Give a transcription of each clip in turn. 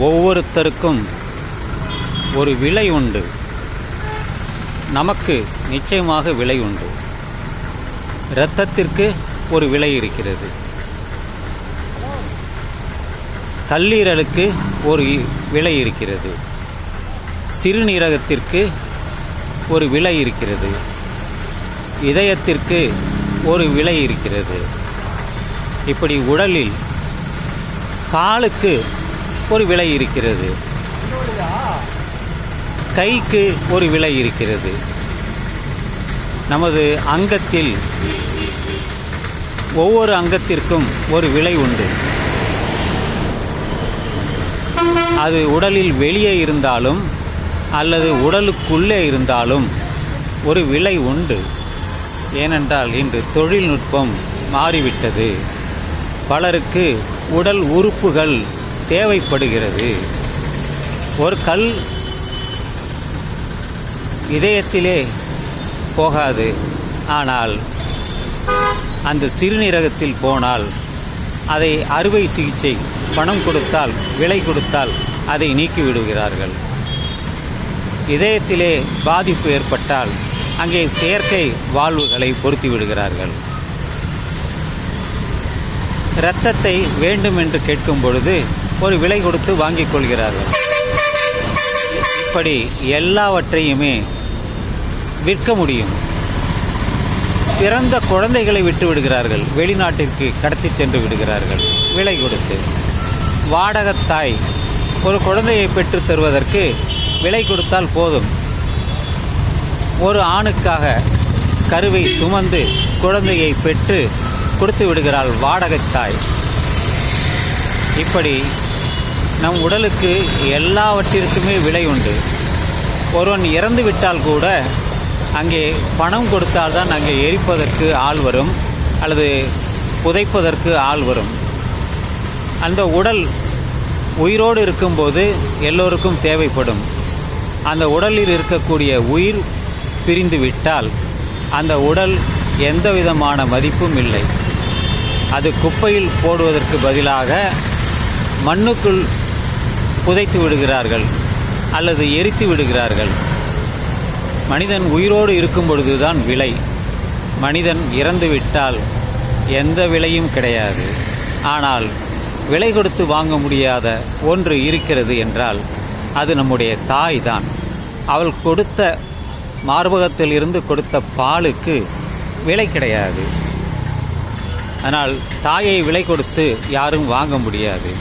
ஒவ்வொருத்தருக்கும் ஒரு விலை உண்டு. நமக்கு நிச்சயமாக விலை உண்டு. இரத்தத்திற்கு ஒரு விலை இருக்கிறது. கல்லீரலுக்கு ஒரு விலை இருக்கிறது. சிறுநீரகத்திற்கு ஒரு விலை இருக்கிறது. இதயத்திற்கு ஒரு விலை இருக்கிறது. இப்படி உடலில் காலுக்கு ஒரு விலை இருக்கிறது. கைக்கு ஒரு விலை இருக்கிறது. நமது அங்கத்தில் ஒவ்வொரு அங்கத்திற்கும் ஒரு விலை உண்டு. அது உடலில் வெளியே இருந்தாலும் அல்லது உடலுக்குள்ளே இருந்தாலும் ஒரு விலை உண்டு. ஏனென்றால் இன்று தொழில்நுட்பம் மாறிவிட்டது. பலருக்கு உடல் உறுப்புகள் தேவைப்படுகிறது. ஒரு கல் இதயத்திலே போகாது. ஆனால் அந்த சிறுநீரகத்தில் போனால் அதை அறுவை சிகிச்சை பணம் கொடுத்தால் விலை கொடுத்தால் அதை நீக்கி விடுகிறார்கள் இதயத்திலே பாதிப்பு ஏற்பட்டால் அங்கே செயற்கை வாழ்வுகளை பொருத்தி விடுகிறார்கள் இரத்தத்தை வேண்டும் என்று கேட்கும் பொழுது ஒரு விலை கொடுத்து வாங்கிக் கொள்கிறார்கள். இப்படி எல்லாவற்றையுமே விற்க முடியும். பிறந்த குழந்தைகளை விட்டு விடுகிறார்கள். வெளிநாட்டிற்கு கடத்தி சென்று விடுகிறார்கள். விலை கொடுத்து. வாடகத்தாய் ஒரு குழந்தையை பெற்று தருவதற்கு விலை கொடுத்தால் போதும். ஒரு ஆணுக்காக கருவை சுமந்து குழந்தையை பெற்று கொடுத்து விடுகிறாள் வாடகத்தாய் இப்படி நம் உடலுக்கு எல்லாவற்றிற்குமே விலை உண்டு. ஒருவன் இறந்து விட்டால் கூட அங்கே பணம் கொடுத்தால்தான் அங்கே எரிப்பதற்கு ஆள் வரும் அல்லது புதைப்பதற்கு ஆள் வரும். அந்த உடல் உயிரோடு இருக்கும்போது எல்லோருக்கும் தேவைப்படும். அந்த உடலில் இருக்கக்கூடிய உயிர் பிரிந்து விட்டால் அந்த உடல் எந்த விதமான மதிப்பும் இல்லை. அது குப்பையில் போடுவதற்கு பதிலாக மண்ணுக்குள் புதைத்து விடுகிறார்கள் அல்லது எரித்து விடுகிறார்கள். மனிதன் உயிரோடு இருக்கும் பொழுதுதான் விலை. மனிதன் இறந்துவிட்டால் எந்த விலையும் கிடையாது. ஆனால் விலை கொடுத்து வாங்க முடியாத ஒன்று இருக்கிறது என்றால் அது நம்முடைய தாய் தான். அவள் கொடுத்த மார்பகத்தில் இருந்து கொடுத்த பாலுக்கு விலை கிடையாது. ஆனால் தாயை விலை கொடுத்து யாரும் வாங்க முடியாது.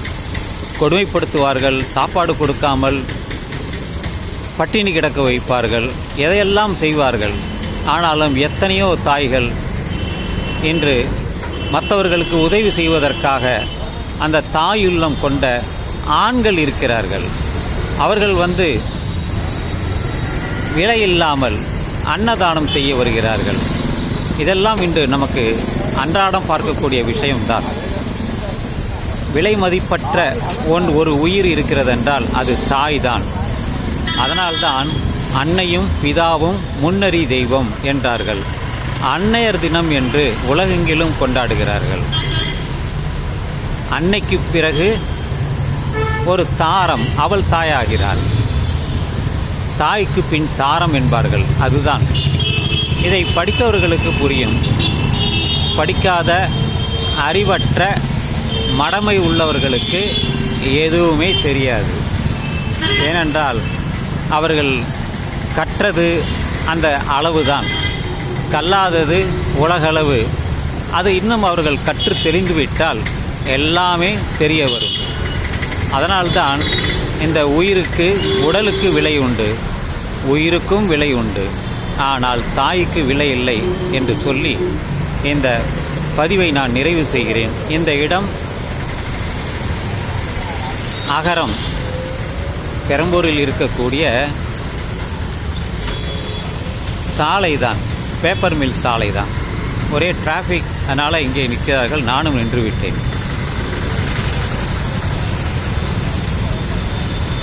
கொடுமைப்படுத்துவார்கள் சாப்பாடு கொடுக்காமல் பட்டினி கிடக்க வைப்பார்கள் எதையெல்லாம் செய்வார்கள்? ஆனாலும் எத்தனையோ தாய்கள் இன்று மற்றவர்களுக்கு உதவி செய்வதற்காக அந்த தாயுள்ளம் கொண்ட ஆண்கள் இருக்கிறார்கள். அவர்கள் வந்து விலையில்லாமல் அன்னதானம் செய்ய வருகிறார்கள். இதெல்லாம் இன்று நமக்கு அன்றாடம் பார்க்கக்கூடிய விஷயம்தான். விலை மதிப்பற்ற ஒன் ஒரு உயிர் இருக்கிறதென்றால் அது தாய்தான். அதனால்தான் அன்னையும் பிதாவும் முன்னறி தெய்வம் என்றார்கள். அன்னையர் தினம் என்று உலகெங்கிலும் கொண்டாடுகிறார்கள். அன்னைக்கு பிறகு ஒரு தாரம் அவள் தாயாகிறாள். தாய்க்கு பின் தாரம் என்பார்கள். அதுதான். இதை படித்தவர்களுக்கு புரியும். படிக்காத அறிவற்ற மடமை உள்ளவர்களுக்கு எதுவுமே தெரியாது. ஏனென்றால் அவர்கள் கற்றது அந்த அளவுதான். கல்லாதது உலகளவு. அது இன்னும் அவர்கள் கற்று தெளிந்துவிட்டால் எல்லாமே தெரிய வரும். அதனால்தான் இந்த உயிருக்கு உடலுக்கு விலை உண்டு உயிருக்கும் விலை உண்டு. ஆனால் தாய்க்கு விலை இல்லை என்று சொல்லி இந்த பதிவை நான் நிறைவு செய்கிறேன். இந்த இடம் அகரம். பெரம்பூரில் இருக்கக்கூடிய சாலை தான் பேப்பர் மில் சாலை தான் ஒரே டிராஃபிக் அதனால் இங்கே நிற்கிறார்கள். நானும் நின்று விட்டேன்